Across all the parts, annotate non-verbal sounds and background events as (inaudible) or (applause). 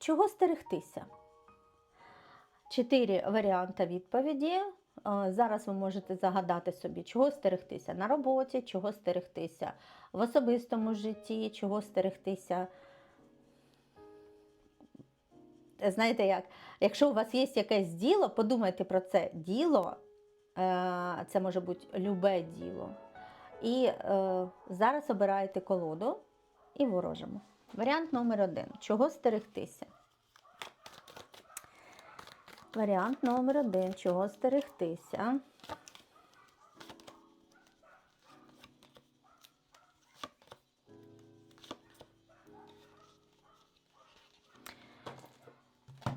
Чого стерегтися? Чотири варіанти відповіді. Е, Зараз ви можете загадати собі, чого стерегтися на роботі, чого стерегтися в особистому житті, чого стерегтися. Знаєте як? Якщо у вас є якесь діло, подумайте про це діло, е, це може бути любе діло. І е, зараз обираєте колоду і ворожимо. Варіант номер один. Чого стерегтися? Варіант номер один. Чого стерегтися?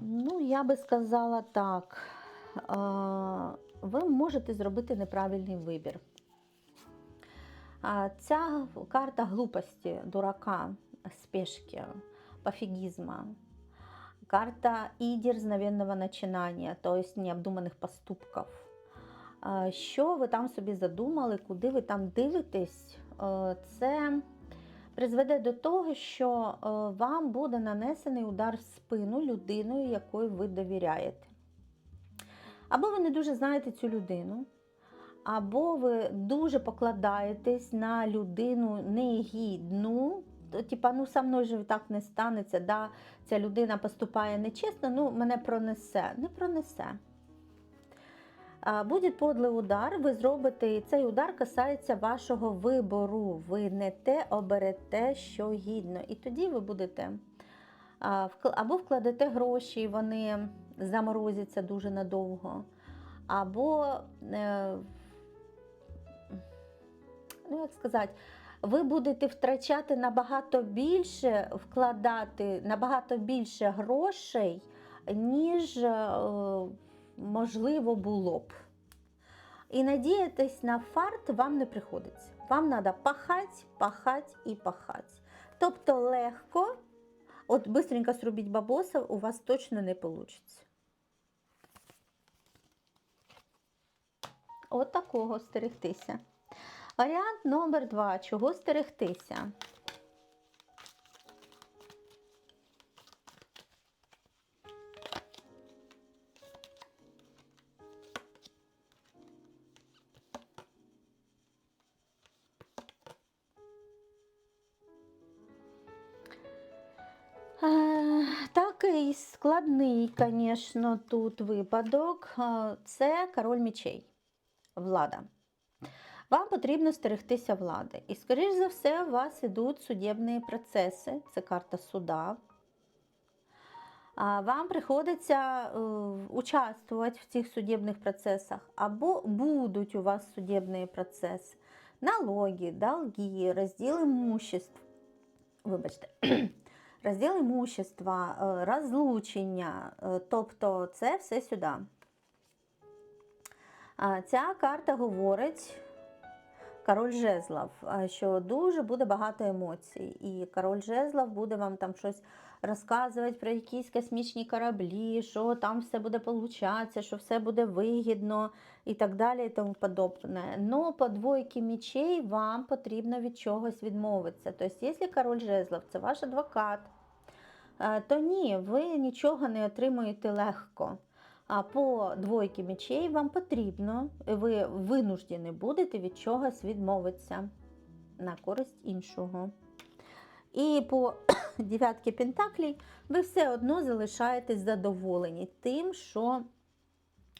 Ну, я би сказала так. Ви можете зробити неправильний вибір. Ця карта глупості, дурака, спешки, пофигизма. Карта и дерзновенного начинания, то есть необдуманих поступків. Що ви там собі задумали, куди ви там дивитесь, е, це призведе до того, що е, вам буде нанесений удар в спину людиною, якою ви довіряєте. Або ви не дуже знаєте цю людину, або ви дуже покладаєтесь на людину негідну. Типа, ну со мною же так не станеться, да, ця людина поступає нечесно, ну мене пронесе. Не пронесе. Буде подлий удар, ви зробите, і цей удар касається вашого вибору. Ви не те оберете, що гідно. І тоді ви будете або вкладете гроші, і вони заморозяться дуже надовго, або, е, ну як сказати, ви будете втрачати набагато більше, вкладати набагато більше грошей, ніж е, можливо було б. І надіятись на фарт вам не приходиться. Вам треба пахати, пахати і пахати. Тобто легко, от бистренько зробіть бабоса, у вас точно не вийде. От такого стерегтися. Варіант номер два. Чого стерегтися? Е, Такий складний, звісно, тут випадок. Е, Це король мечей, влада. Вам потрібно стерегтися влади. І, скоріш за все, у вас ідуть судебні процеси, це карта суда. Вам приходиться е, участвувати в цих судебних процесах, або будуть у вас судебні процеси, налоги, долги, розділ имуществ. Вибачте, (clears throat) розділ имущества, е, розлучення, е, тобто це все сюди. Ця карта говорить король жезлов, що дуже буде багато емоцій. І король жезлов буде вам там щось розказувати про якісь космічні кораблі, що там все буде получатися, що все буде вигідно і так далі, і тому подобне. Но по двойки мечей вам потрібно від чогось відмовитися. Тобто, якщо король жезлов це ваш адвокат, е, то ні, ви нічого не отримуєте легко. А по двойки мечей вам потрібно, ви винуждені будете від чогось відмовитися на користь іншого. І по (coughs) дев'ятки пентаклей ви все одно залишаєтесь задоволені тим, що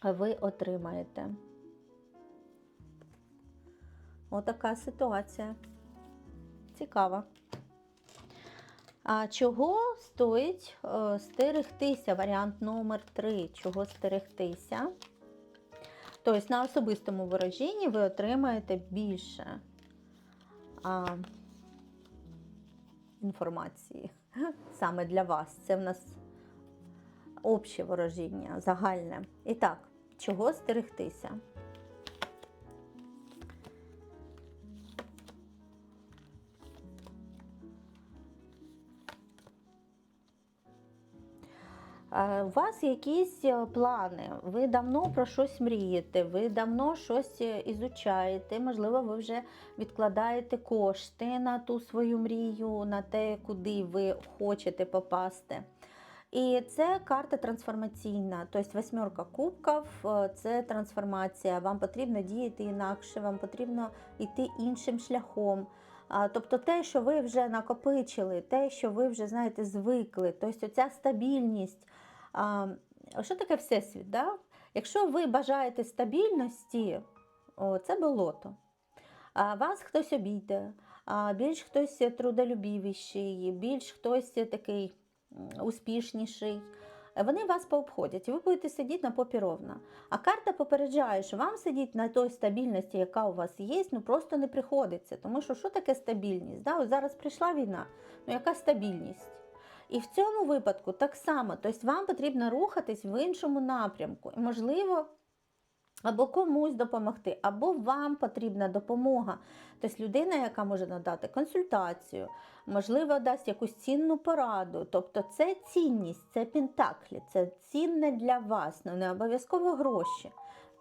ви отримаєте. Отака ситуація. Цікава. А чого стоїть е, стерегтися? Варіант номер 3. Чого стерегтися? Тобто на особистому вираженні ви отримаєте більше а, інформації (laughs) саме для вас. Це в нас обще ворожіння, загальне. І так, чого стерегтися? У вас якісь е, плани, ви давно про щось мрієте, ви давно щось е, ізучаєте, можливо, ви вже відкладаєте кошти на ту свою мрію, на те, куди ви хочете попасти. І це карта трансформаційна, тобто восьмерка кубків е, це трансформація. Вам потрібно діяти інакше, вам потрібно йти іншим шляхом. Тобто те, що ви вже накопичили, те, що ви вже знаєте, звикли, тобто ця стабільність. Що таке всесвіт? Да? Якщо ви бажаєте стабільності, о, це болото. Вас хтось обійде, а більш хтось трудолюбівіший, більш хтось такий успішніший. Вони вас пообходять, і ви будете сидіти на попі ровно. А карта попереджає, що вам сидіти на той стабільності, яка у вас є, ну просто не приходиться. Тому що що таке стабільність? Да? Ось зараз прийшла війна, ну яка стабільність? І в цьому випадку так само, тобто вам потрібно рухатись в іншому напрямку. І, можливо, або комусь допомогти, або вам потрібна допомога. Тобто людина, яка може надати консультацію, можливо, дасть якусь цінну пораду. Тобто це цінність, це пентаклі, це цінне для вас, ну не обов'язково гроші.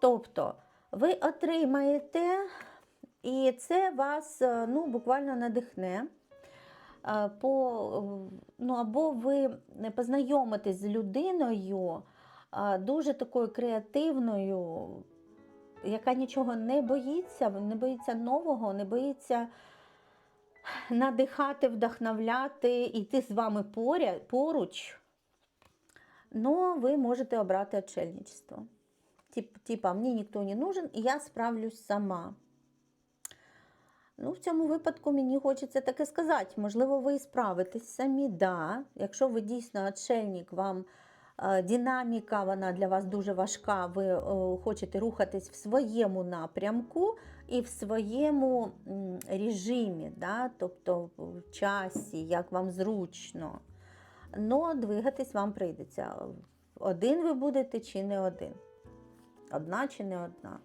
Тобто ви отримаєте, і це вас е, ну, буквально надихне. Е, По, ну, або ви познайомитесь з людиною е, дуже такою креативною, яка нічого не боїться, не боїться нового, не боїться надихати, вдохновляти, йти з вами поряд, поруч. Но ви можете обрати отшельничество. Тип, типа, мені ніхто не нужен, і я справлюсь сама. Ну, в цьому випадку мені хочеться таке сказати. Можливо, ви і справитесь самі, да. Якщо ви дійсно отшельник, вам е, динаміка вона для вас дуже важка, ви е, хочете рухатись в своєму напрямку і в своєму режимі, да? тобто в часі, як вам зручно. Но двигатись вам прийдеться. Один ви будете чи не один. Одна чи не одна.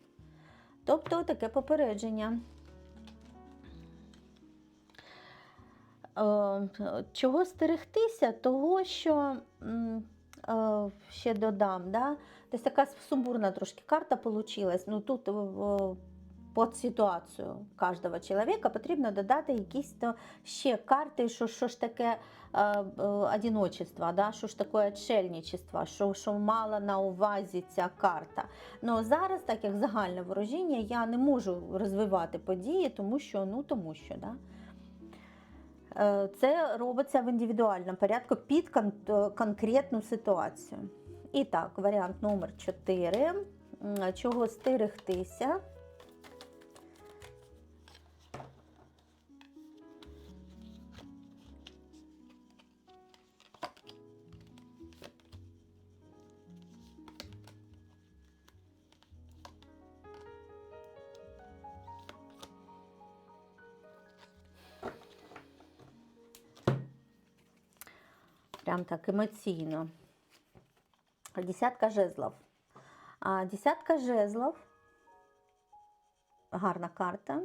Тобто таке попередження. Чого стерегтися? Того, що е, ще додам, да? Тобто така сумбурна трошки карта получилась. Ну тут е, під ситуацію кожного чоловіка потрібно додати якісь то ще карти, що, що ж таке е, е, одиночество, да? що ж таке отшельничество, що, що мала на увазі ця карта. Ну зараз, так як загальне ворожіння, я не можу розвивати події, тому що, ну тому що, да? Е, Це робиться в індивідуальному порядку під е, конкретну ситуацію. І так, варіант номер 4. Чого стерегтися? Прям так емоційно. Десятка жезлов. Десятка жезлов гарна карта.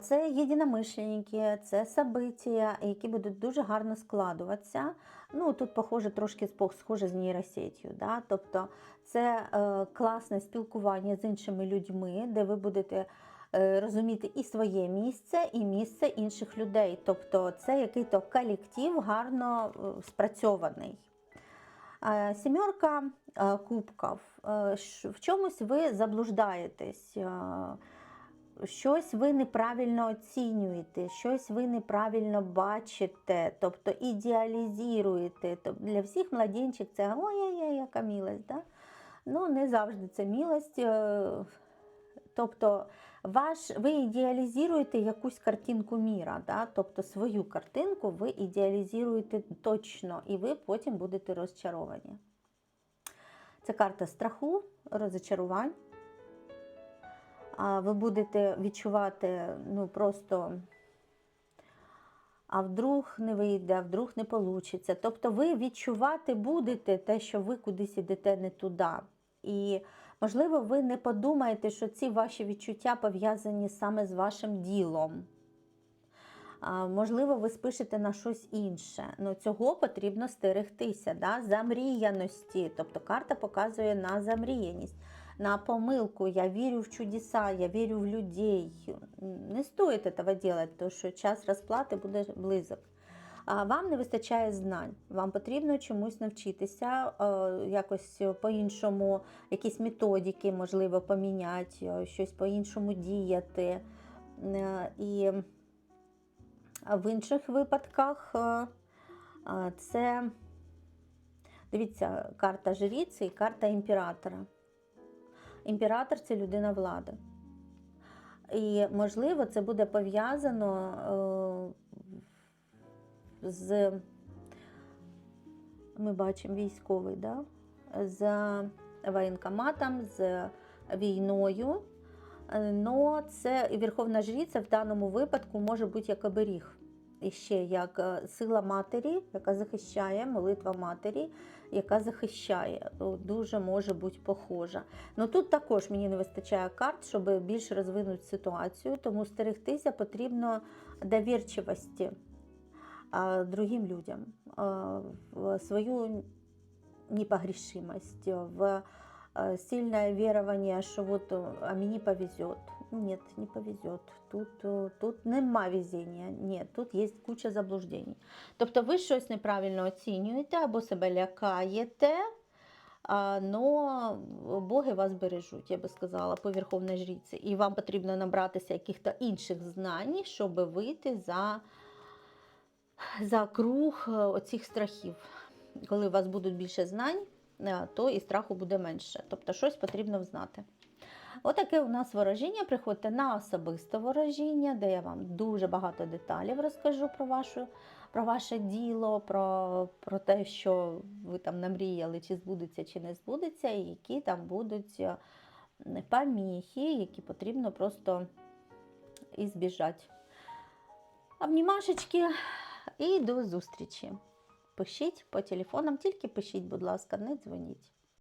Це єдиномишленники, це события, які будуть дуже гарно складуватися. Ну, Тут, похоже, трошки схоже з нейросетью. Да? Тобто це е, класне спілкування з іншими людьми, де ви будете розуміти і своє місце, і місце інших людей. Тобто це який-то колектив гарно е, спрацьований. Е, Сімерка е, кубків. Е, В чомусь ви заблуждаєтесь, е, щось ви неправильно оцінюєте, щось ви неправильно бачите, тобто ідеалізуєте. Тобто для всіх младенчик це ой-ой-ой, яка милость. Да? Ну, не завжди це милость. Тобто ваш, ви ідеалізуєте якусь картинку міра, да? тобто свою картинку ви ідеалізуєте точно, і ви потім будете розчаровані. Це карта страху, розчарувань. Ви будете відчувати ну, просто. А вдруг не вийде, а вдруг не вийде. Тобто ви відчувати будете те, що ви кудись ідете не туди. І, можливо, ви не подумаєте, що ці ваші відчуття пов'язані саме з вашим ділом. Можливо, ви спишете на щось інше. Ну, цього потрібно стерегтися, да? замріяності. Тобто карта показує на замріяність, на помилку. Я вірю в чудеса, я вірю в людей. Не стоїть этого делать, тому що час розплати буде близок. Вам не вистачає знань, вам потрібно чомусь навчитися, е, якось по-іншому, якісь методики, можливо, поміняти, е, щось по-іншому діяти. Е, І в інших випадках це, дивіться, карта жріці і карта імператора. Імператор це людина влади. І, можливо, це буде пов'язано з, ми бачимо військовий, да? з воєнкоматом, з війною. Е, Но це Верховна Жриця в даному випадку може бути як оберіг. І ще як е, сила матері, яка захищає, молитва матері, яка захищає. Дуже може бути похожа. Ну тут також мені не вистачає карт, щоб більш розвинути ситуацію, тому стерегтися потрібно довірчивості другим людям, в свою непогрешимость, в сильное верование, що вот а мені повезет. Нет, не повезет. Тут, тут нема везіння. Ні, тут є куча заблуждень. Тобто ви щось неправильно оцінюєте або себе лякаєте, но боги вас бережуть, я би сказала, по Верховній Жріці. І вам потрібно набратися якихось інших знань, щоб вийти за, за круг е, оцих страхів. Коли у вас будуть більше знань, е, то і страху буде менше. Тобто щось потрібно знати. Отаке у нас ворожіння. Приходьте на особисте ворожіння, де я вам дуже багато деталів розкажу про, вашу, про ваше діло, про, про те, що ви там намріяли, чи збудеться, чи не збудеться, і які там будуть е, поміхи, які потрібно просто ізбіжати. Обнімашечки і до зустрічі. Пишіть по телефонам, тільки пишіть, будь ласка, не дзвоніть.